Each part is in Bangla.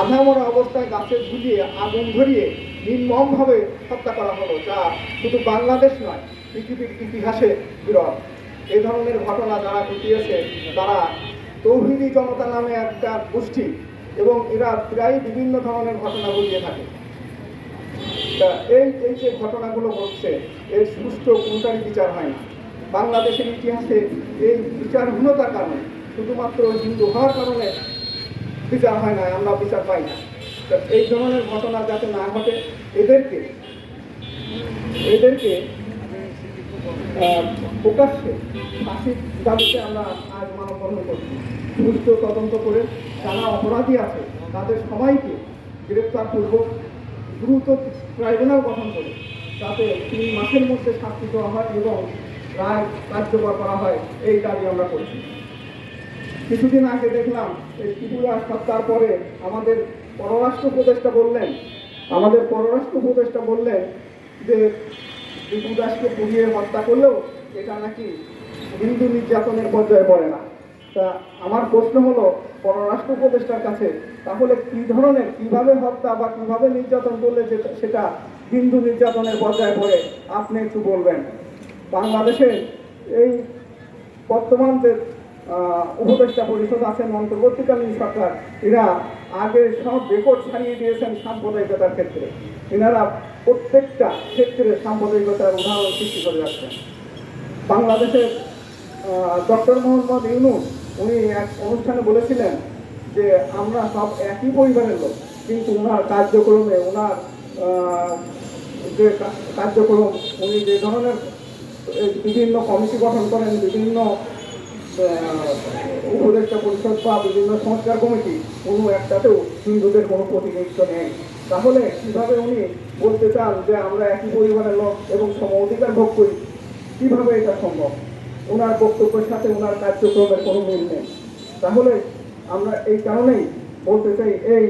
আধামরা অবস্থায় গাছে ঝুলিয়ে আগুন ধরিয়ে নির্মমভাবে হত্যা করা হলো, যা শুধু বাংলাদেশ নয়, পৃথিবীর ইতিহাসে বিরল। এই ধরনের ঘটনা যারা ঘটিয়েছে, তারা তৌহিদি জনতা নামে একটা গোষ্ঠী এবং এরা প্রায় বিভিন্ন ধরনের ঘটনা ঘটিয়ে থাকে। এই এই যে ঘটনাগুলো ঘটছে, এর সুষ্ঠু কোনটারই বিচার হয় না বাংলাদেশের ইতিহাসে এই বিচারহীনতার কারণে, শুধুমাত্র হিন্দু হওয়ার কারণে বিচার হয় না, আমরা বিচার পাই না। এই ধরনের ঘটনা যাতে না ঘটে, এদেরকে এদেরকে প্রকাশ্যে ফাঁসির দাবিতে আমরা আজ মানববন্ধন করছি। সুষ্ঠু তদন্ত করে যারা অপরাধী আছে, তাদের সবাইকে গ্রেপ্তার করব। দ্রুত ট্রাইব্যুনাল গঠন করে, যাতে তিন মাসের মধ্যে শাস্তি দেওয়া হয় এবং রায় কার্যকর করা হয়, এই দাবি আমরা করছি। কিছুদিন আগে দেখলাম, এই ত্রিপুরা সত্তার পরে আমাদের পররাষ্ট্র উপদেষ্টা বললেন, আমাদের পররাষ্ট্র উপদেষ্টা বললেন যে টিপু দাসকে পুড়িয়ে হত্যা করলেও এটা নাকি হিন্দু নির্যাতনের পর্যায়ে পড়ে না। তা আমার প্রশ্ন হলো, পররাষ্ট্র উপদেষ্টার কাছে, তাহলে কি ধরনের, কীভাবে হত্যা বা কীভাবে নির্যাতন করলে সেটা হিন্দু নির্যাতনের পর্যায়ে পড়ে? আপনি একটু বলবেন। বাংলাদেশের এই বর্তমান যে উপদেষ্টা পরিষদ আছেন অন্তর্বর্তীকালীন সরকার, এরা আগে সব রেকর্ড ছাড়িয়ে দিয়েছেন সাম্প্রদায়িকতার ক্ষেত্রে। এনারা প্রত্যেকটা ক্ষেত্রে সাম্প্রদায়িকতার উদাহরণ সৃষ্টি করে যাচ্ছেন বাংলাদেশের ডক্টর মোহাম্মদ ইউনুস, উনি এক অনুষ্ঠানে বলেছিলেন যে, আমরা সব একই পরিবারের লোক, কিন্তু ওনার কার্যক্রমে ওনার যে কার্যক্রম, উনি যে ধরনের বিভিন্ন কমিটি গঠন করেন, বিভিন্ন উপদেষ্টা পরিষদ বা বিভিন্ন সংস্কার কমিটি কোনো একটাতেও হিন্দুদের কোনো প্রতিনিধিত্ব নেই। তাহলে কীভাবে উনি বলতে চান যে আমরা একই পরিবারের লোক এবং সম অধিকার ভোগ করি? কীভাবে এটা সম্ভব? ওনার বক্তব্যের সাথে ওনার কার্যক্রমের কোনো মিল নেই। তাহলে আমরা এই কারণেই বলতে চাই এই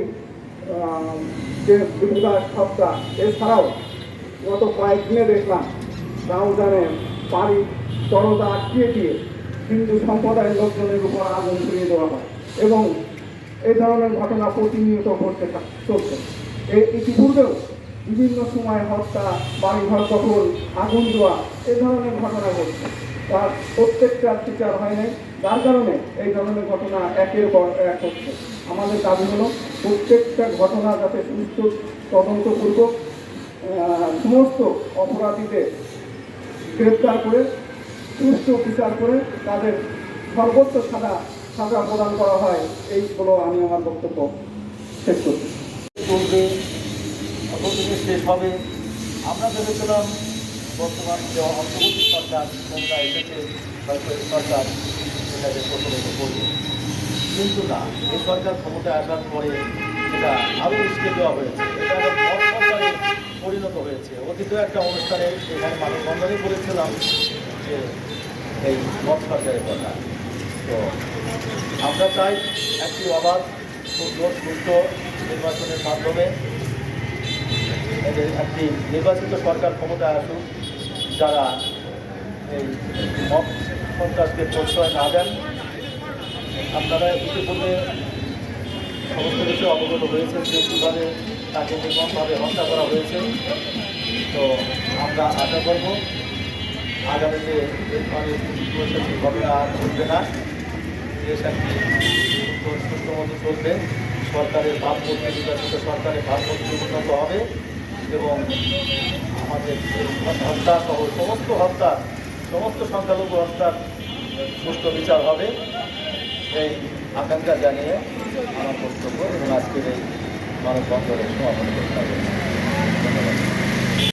যে বিকাশ সপ্তাহ এছাড়াও গত কয়েকদিনে দেখলাম তাও জানেন বাড়ি জনতা আটকিয়ে দিয়ে হিন্দু সম্প্রদায়ের লোকজনের উপর আগুন ছড়িয়ে দেওয়া হয় এবং এই ধরনের ঘটনা প্রতিনিয়ত ঘটতে চলছে। এই ইতিপূর্বেও বিভিন্ন সময় হত্যা, বাড়িঘর দখল, আগুন দেওয়া এই ধরনের ঘটনা ঘটছে। তার প্রত্যেকটা বিচার হয় নাই। যার কারণে এই ধরনের ঘটনা একের পর এক হচ্ছে। আমাদের দাবি হলো, প্রত্যেকটা ঘটনা যাতে সুস্থ তদন্তপূর্বক সমস্ত অপরাধীদের গ্রেপ্তার করে সুষ্ঠু বিচার করে তাদের সর্বোচ্চ সাজা সাজা প্রদান করা হয়। এই হলো আমি আমার বক্তব্য শেষ করছি। শেষ হবে। আমরা ভেবেছিলাম বর্তমান যে অন্তর্বর্তী সরকার, ক্ষমতা এসেছে, হয়তো সরকার এটাকে প্রচলিত করবে। কিন্তু না, এই সরকার ক্ষমতায় আসার পরে এটা আরও উস্কে দেওয়া হয়েছে। এটা পরিণত হয়েছে। অতীত একটা অনুষ্ঠানে এখানে মানববন্ধনে বলেছিলাম যে এই মত সরকারের কথা। তো আমরা চাই একটি অবাধ, সুন্দর সুস্থ নির্বাচনের মাধ্যমে একটি নির্বাচিত সরকার ক্ষমতায় আসুক, যারা এই মত সন্ত্রাসকে প্রশ্রয় না দেন। আপনারা ইতিপূর্বে সমস্ত কিছু অবগত হয়েছে যে কীভাবে তাকে নির্মমভাবে হত্যা করা হয়েছে। তো আমরা আশা করব আগামীতে আর ঘটবে না। দেশ সুস্থ মতো চলবে। সরকারের ভাবমূর্তি নির্বাচিত সরকারের ভাবমূর্তি উন্নত হবে এবং আমাদের হত্যা সহ সমস্ত হত্যা, সমস্ত সংখ্যালঘু হত্যার সুষ্ঠু বিচার হবে এই আকাঙ্ক্ষা জানিয়ে আমার বক্তব্য এবং আজকের এই মানববন্ধনের সমাপন করতে হবে। ধন্যবাদ।